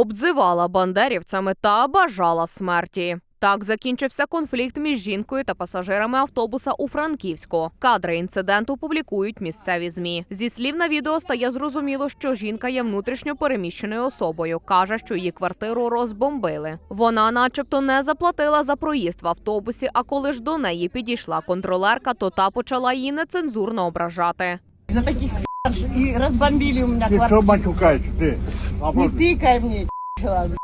обзивала бандерівцями та бажала смерті. Так закінчився конфлікт між жінкою та пасажирами автобуса у Франківську. Кадри інциденту публікують місцеві змі. Зі слів на відео стає зрозуміло, що жінка є внутрішньо переміщеною особою. каже, що її квартиру розбомбили. Вона, начебто, не заплатила за проїзд в автобусі. А коли ж до неї підійшла контролерка, то та почала її нецензурно ображати. За таких пи***ш и разбомбили у меня Ты квартиру. что матюкаешь, ты? Не Вопрос. тыкай мне, человек.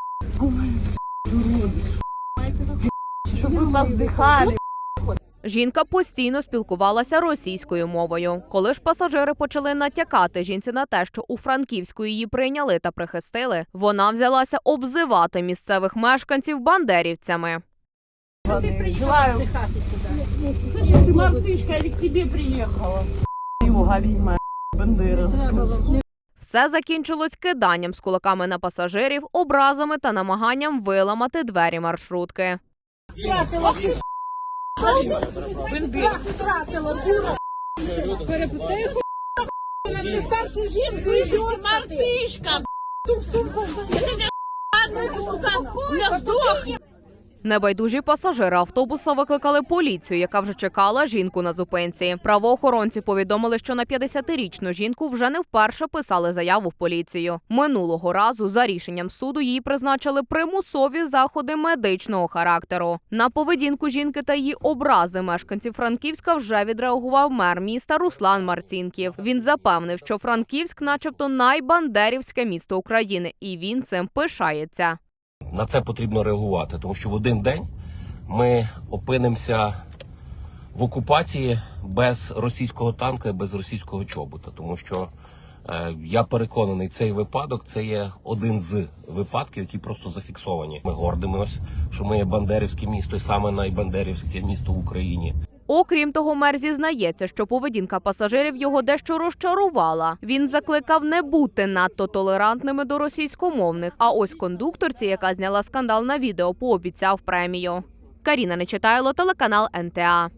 Чтобы вы воздыхали. Жінка постійно спілкувалася російською мовою. Коли ж пасажири почали натякати жінці на те, що у Франківську її прийняли та прихистили, вона взялася обзивати місцевих мешканців бандерівцями. Желаю. Слышь, ты мартышка или к тебе приехала? Его галимая бандера. Все закінчилось киданням з кулаками на пасажирів, образами та намаганням виламати двері маршрутки. Ти старшу жінку і. Небайдужі пасажири автобуса викликали поліцію, яка вже чекала жінку на зупинці. Правоохоронці повідомили, що на 50-річну жінку вже не вперше писали заяву в поліцію. Минулого разу за рішенням суду їй призначили примусові заходи медичного характеру. На поведінку жінки та її образи мешканців Франківська вже відреагував мер міста Руслан Марцінків. Він запевнив, що Франківськ, начебто, найбандерівське місто України, і він цим пишається. На це потрібно реагувати, тому що в один день ми опинимося в окупації без російського танка і без російського чобота. Тому що е, я переконаний, цей випадок це є один з випадків, які просто зафіксовані. Ми гордимось, що ми є бандерівське місто, і саме найбандерівське місто в Україні. Окрім того, мер зізнається, що поведінка пасажирів його дещо розчарувала. Він закликав не бути надто толерантними до російськомовних. А ось кондукторці, яка зняла скандал на відео, пообіцяв премію. Каріна Нечитайло, телеканал НТА.